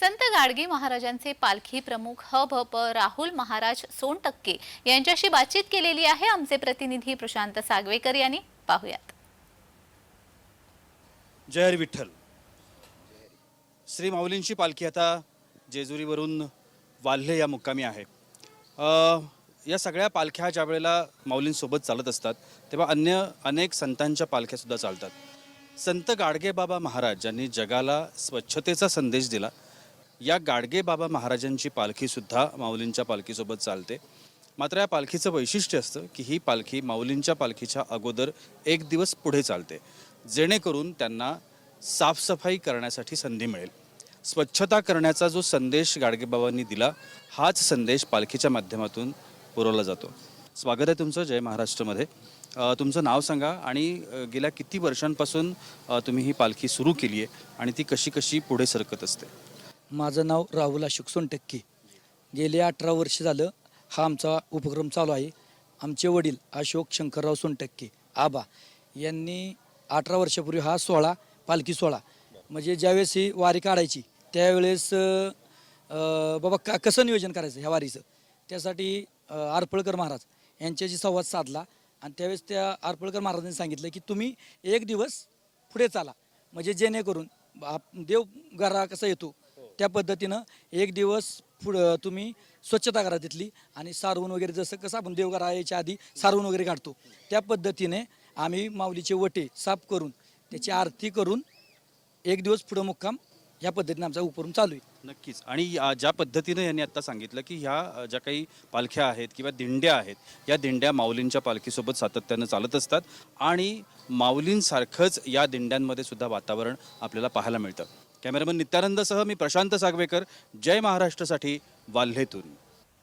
संत गाडगे महाराजांचे पालखी प्रमुख ह भ प राहुल महाराज सोनटक्के यांच्याशी बातचीत केलेली आहे. आमचे प्रतिनिधी प्रशांत सागवेकर यांनी. पाहुयात. जय विठ्ठल. श्री माऊलींची पालखी आता जेजुरीवरून वाल्हे या मुक्कामी आहे. अ, या सगळ्या पालख्या ज्या वेळेला माऊलींसोबत चालत असतात तेव्हा अन्य अनेक संतांच्या पालख्यासुद्धा चालतात. संत गाडगे बाबा महाराज ज्यांनी जगाला स्वच्छतेचा संदेश दिला या गाडगे बाबा महाराजांची पालखीसुद्धा माऊलींच्या पालखीसोबत चालते. मात्र या पालखीचं वैशिष्ट्य असतं की ही पालखी माऊलींच्या पालखीच्या अगोदर एक दिवस पुढे चालते. जेणेकरून त्यांना साफसफाई करण्यासाठी संधी मिळेल. स्वच्छता करण्याचा जो संदेश गाडगेबाबांनी दिला हाच संदेश पालखीच्या माध्यमातून पुरवला जातो. स्वागत आहे तुमचं जय महाराष्ट्रमध्ये. तुमचं नाव सांगा आणि गेल्या किती वर्षांपासून तुम्ही ही पालखी सुरू केली आहे आणि ती कशी कशी पुढे सरकत असते? माझं नाव राहुल अशोक सोनटक्के. गेले अठरा वर्ष झालं हा आमचा उपक्रम चालू आहे. आमचे वडील अशोक शंकरराव सोनटक्के आबा यांनी अठरा वर्षापूर्वी हा सोहळा पालखी सोहळा म्हणजे ज्यावेळेस ही वारी काढायची त्यावेळेस बाबा का कसं नियोजन करायचं ह्या वारीचं? त्यासाठी आरपळकर महाराज यांच्याशी संवाद साधला आणि त्यावेळेस त्या आरपळकर महाराजांनी सांगितलं की तुम्ही एक दिवस पुढे चाला. म्हणजे जेणेकरून आप- देव घरा कसा येतो त्या पद्धतीनं एक दिवस पुढं तुम्ही स्वच्छता करा तिथली आणि सारवून वगैरे जसं कसं आपण देवघरा यायच्या आधी सारवून वगैरे काढतो. त्या पद्धतीने आम्ही माऊलीचे वटे साफ करून त्याची आरती करून एक दिवस पुढं मुक्काम या पद्धतीने आमचा उपक्रम चालू आहे. नक्कीच. आणि या- ज्या पद्धतीनं यांनी आता सांगितलं की ह्या ज्या काही पालख्या आहेत किंवा दिंड्या आहेत या दिंड्या माऊलींच्या पालखीसोबत सातत्यानं चालत असतात आणि माऊलींसारखंच या दिंड्यांमध्ये सुद्धा वातावरण आपल्याला पाहायला मिळतं. कॅमेरामन नित्यानंदसह मी प्रशांत सागवेकर. जय महाराष्ट्रासाठी वाल्हेतून.